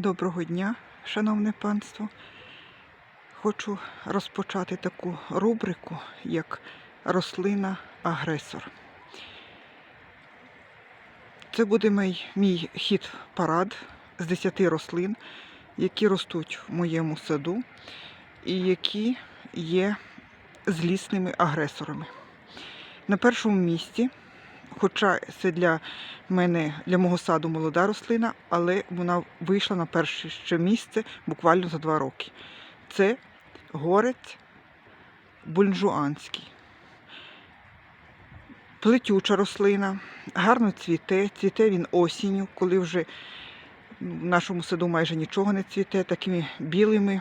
Доброго дня, шановне панство. Хочу розпочати таку рубрику, як рослина-агресор. Це буде мій, мій хід парад з 10 рослин, які ростуть в моєму саду і які є злісними агресорами. На першому місці, хоча це для мене, для мого саду молода рослина, але вона вийшла на перше ще місце буквально за два роки. Це горець бульжуанський. Плетюча рослина, гарно цвіте, цвіте він осінню, коли вже в нашому саду майже нічого не цвіте, такими білими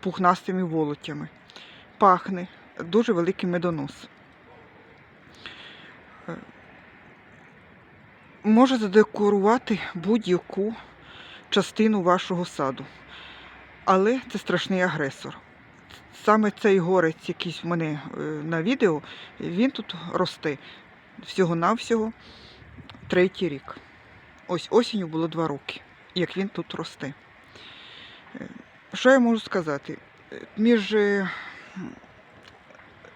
пухнастими волотями. Пахне, дуже великий медонос. Може задекорувати будь-яку частину вашого саду. Але це страшний агресор. Саме цей горець, який в мене е, на відео, він тут росте всього-навсього третій рік. Ось осінню було два роки, як він тут росте. Е, Що я можу сказати? Між е,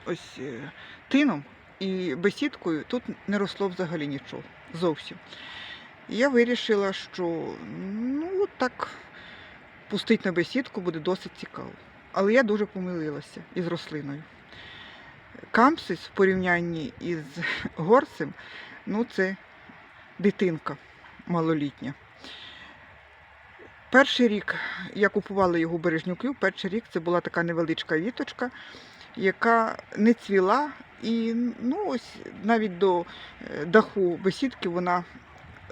ось тином і бесідкою тут не росло взагалі нічого. Зовсім. Я вирішила, що ну так пустить на бесідку буде досить цікаво. Але я дуже помилилася із рослиною. Кампсис в порівнянні із горцем, ну це дитинка малолітня. Перший рік я купувала його бережнюків, перший рік це була така невеличка віточка, яка не цвіла, і ну, ось навіть до е, даху бесідки вона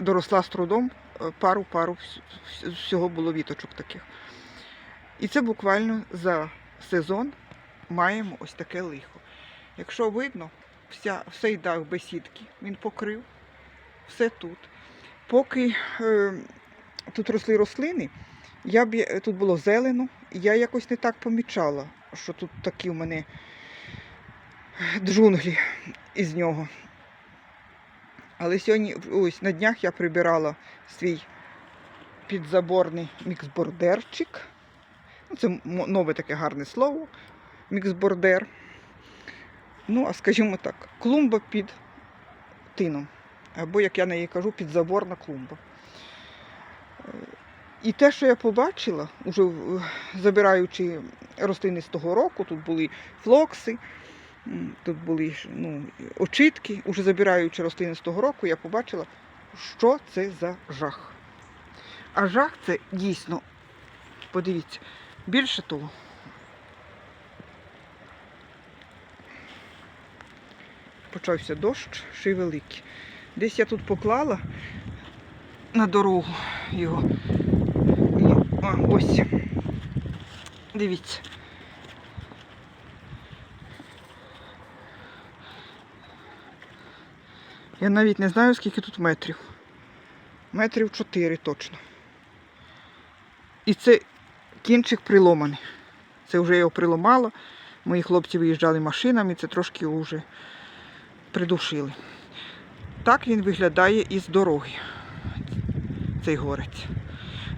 доросла з трудом, е, пару-пару вс- всього було віточок таких. І це буквально за сезон маємо ось таке лихо. Якщо видно, вся, всей дах бесідки він покрив, все тут. Поки е, тут росли рослини, я б, тут було зелено, я якось не так помічала, що тут такі в мене джунглі із нього. Але сьогодні, ось на днях я прибирала свій підзаборний міксбордерчик. Ну, Це нове таке гарне слово. Міксбордер. Ну, а скажімо так, клумба під тином. Або, як я на її кажу, підзаборна клумба. І те, що я побачила, уже забираючи рослини з того року, тут були флокси, тут були ну, очітки, уже забираючи рослини з того року, я побачила, що це за жах. А жах це дійсно, подивіться, більше того. Почався дощ, ще й великий. Десь я тут поклала на дорогу його. Ось. Дивіться. Я навіть не знаю, скільки тут метрів. Метрів 4 точно. І це кінчик приломаний. Це вже його приломало. Мої хлопці виїжджали машинами, це трошки вже придушили. Так він виглядає із дороги, цей горець.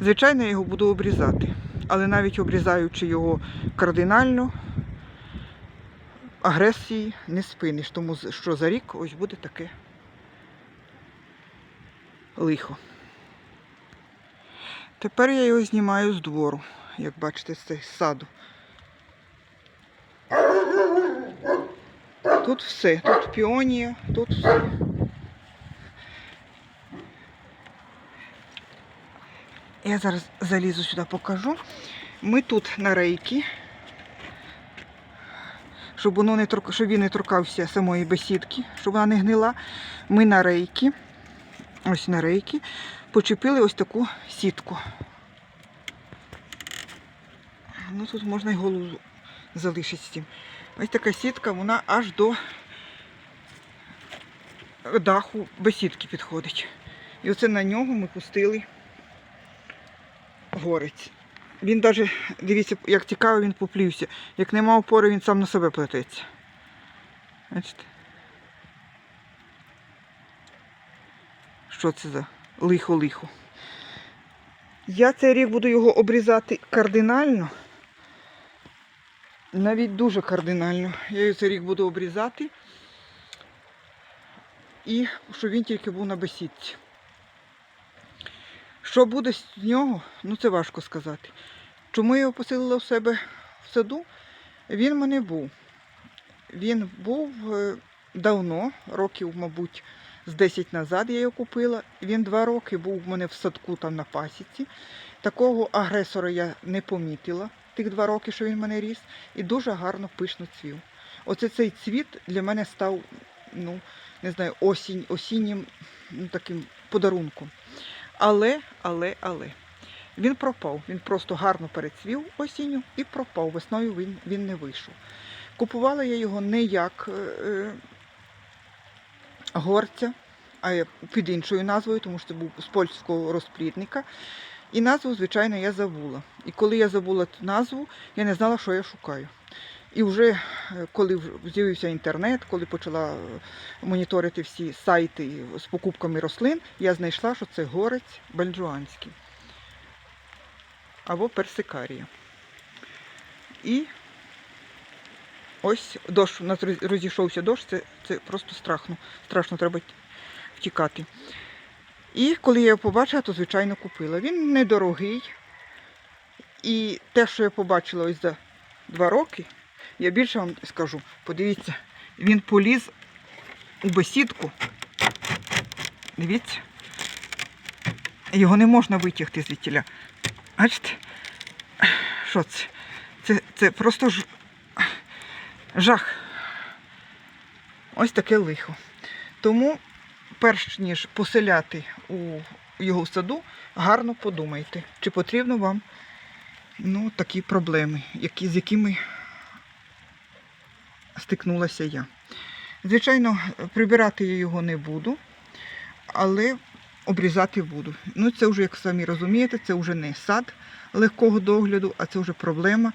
Звичайно, я його буду обрізати, але навіть обрізаючи його кардинально, агресії не спиниш, тому що за рік ось буде таке лихо. Тепер я його знімаю з двору, як бачите, з цього саду. Тут все, тут піонія, тут все. Я зараз залізу сюди, покажу. Ми тут на рейки, щоб, воно не торк... щоб він не торкався самої бесідки, щоб вона не гнила. Ми на рейки, ось на рейки, почепили ось таку сітку. Ну тут можна й голову залишити з цим. Ось така сітка, вона аж до даху бесідки підходить. І оце на нього ми пустили горець. Він навіть, дивіться, як цікаво він поплівся. Як нема опори, він сам на себе плететься. Бачите? Що це за лихо-лихо? Я цей рік буду його обрізати кардинально. Навіть дуже кардинально. Я його цей рік буду обрізати. І щоб він тільки був на бесідці. Що буде з нього, ну це важко сказати. Чому я його поселила в себе в саду? Він в мене був. Він був е, давно, років, мабуть, з 10 назад я його купила. Він два роки був в мене в садку там на пасіці. Такого агресора я не помітила тих два роки, що він в мене ріс, і дуже гарно пишно цвів. Оце цей цвіт для мене став, ну, не знаю, осінь, осіннім ну, таким подарунком. Але, але, але. Він пропав. Він просто гарно перецвів осінню і пропав. Весною він, він не вийшов. Купувала я його не як е, е, горця, а під іншою назвою, тому що це був з польського розплідника. І назву, звичайно, я забула. І коли я забула цю назву, я не знала, що я шукаю. І вже е, коли з'явився інтернет, коли почала е, моніторити всі сайти з покупками рослин, я знайшла, що це горець бальджуанський або персикарія. І ось дощ, у нас розійшовся дощ, це, це просто страшно. Страшно треба втікати. І коли я його побачила, то звичайно купила. Він недорогий. І те, що я побачила ось за два роки, я більше вам скажу. Подивіться, він поліз у бесідку. Дивіться. Його не можна витягти звідтіля. Бачите? Що це? Це, це просто ж... жах. Ось таке лихо. Тому, перш ніж поселяти у його саду, гарно подумайте, чи потрібно вам ну, такі проблеми, які, з якими стикнулася я. Звичайно, прибирати я його не буду, але обрізати буду. Ну, це вже, як самі розумієте, це вже не сад легкого догляду, а це вже проблема,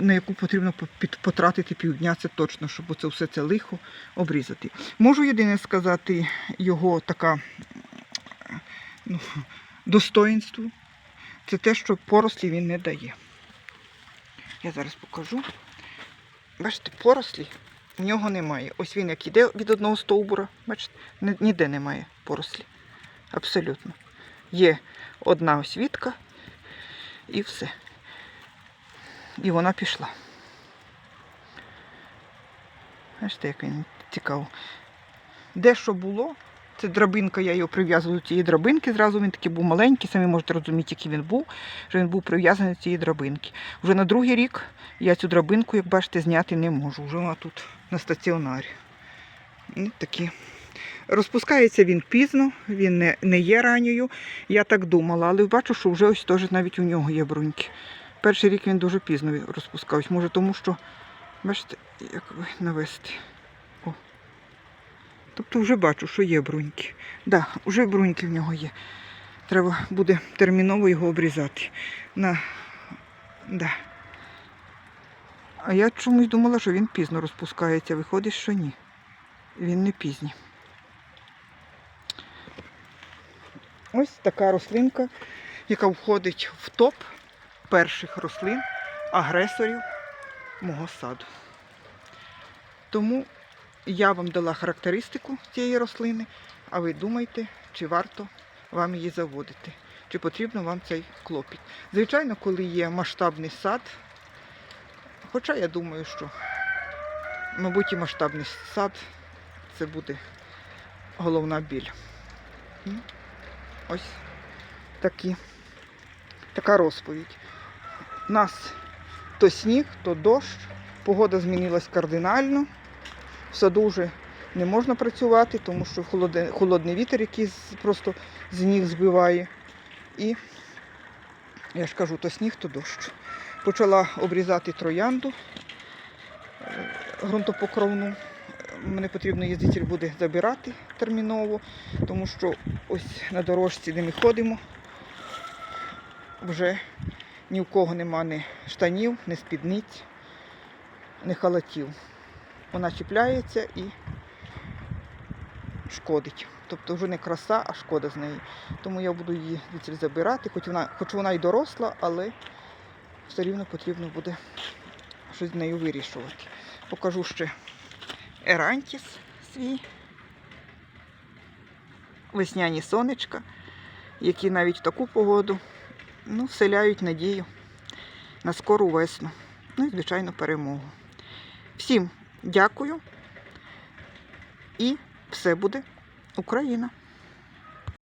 на яку потрібно потратити півдня, це точно, щоб це все це лихо обрізати. Можу єдине сказати, його така ну, достоїнство, це те, що порослі він не дає. Я зараз покажу. Бачите, порослі в нього немає. Ось він як іде від одного стовбура, бачите, ніде немає порослі. Абсолютно. Є одна освітка і все. І вона пішла. Бачите, як він цікаво. Де що було, це драбинка, я його прив'язувала до цієї драбинки. Зразу він такий був маленький, самі можете розуміти, який він був, що він був прив'язаний до цієї драбинки. Вже на другий рік я цю драбинку, як бачите, зняти не можу. Вже вона тут на стаціонарі. І такі. Розпускається він пізно, він не, не є ранньою. Я так думала, але бачу, що вже ось теж навіть у нього є бруньки. Перший рік він дуже пізно розпускався. Може тому, що, бачите, як ви навести. Тобто вже бачу, що є бруньки. Так, да, вже бруньки в нього є. Треба буде терміново його обрізати. На... Да. А я чомусь думала, що він пізно розпускається. Виходить, що ні. Він не пізній. Ось така рослинка, яка входить в топ перших рослин агресорів мого саду. Тому я вам дала характеристику цієї рослини, а ви думайте, чи варто вам її заводити, чи потрібно вам цей клопіт. Звичайно, коли є масштабний сад, хоча я думаю, що, мабуть, і масштабний сад це буде головна біль. Ось такі, така розповідь. У нас то сніг, то дощ, погода змінилась кардинально. В саду вже не можна працювати, тому що холодний, холодний вітер, який просто з ніг збиває. І я ж кажу, то сніг, то дощ. Почала обрізати троянду е, ґрунтопокровну. Мені потрібно їздити буде забирати терміново, тому що ось на дорожці, де ми ходимо, вже ні в кого нема ні штанів, ні спідниць, ні халатів. Вона чіпляється і шкодить. Тобто вже не краса, а шкода з неї. Тому я буду її звідси забирати, хоч вона, хоч вона і доросла, але все рівно потрібно буде щось з нею вирішувати. Покажу ще ерантіс свій, весняні сонечка, які навіть в таку погоду ну, вселяють надію на скору весну. Ну і, звичайно, перемогу. Всім дякую. І все буде Україна!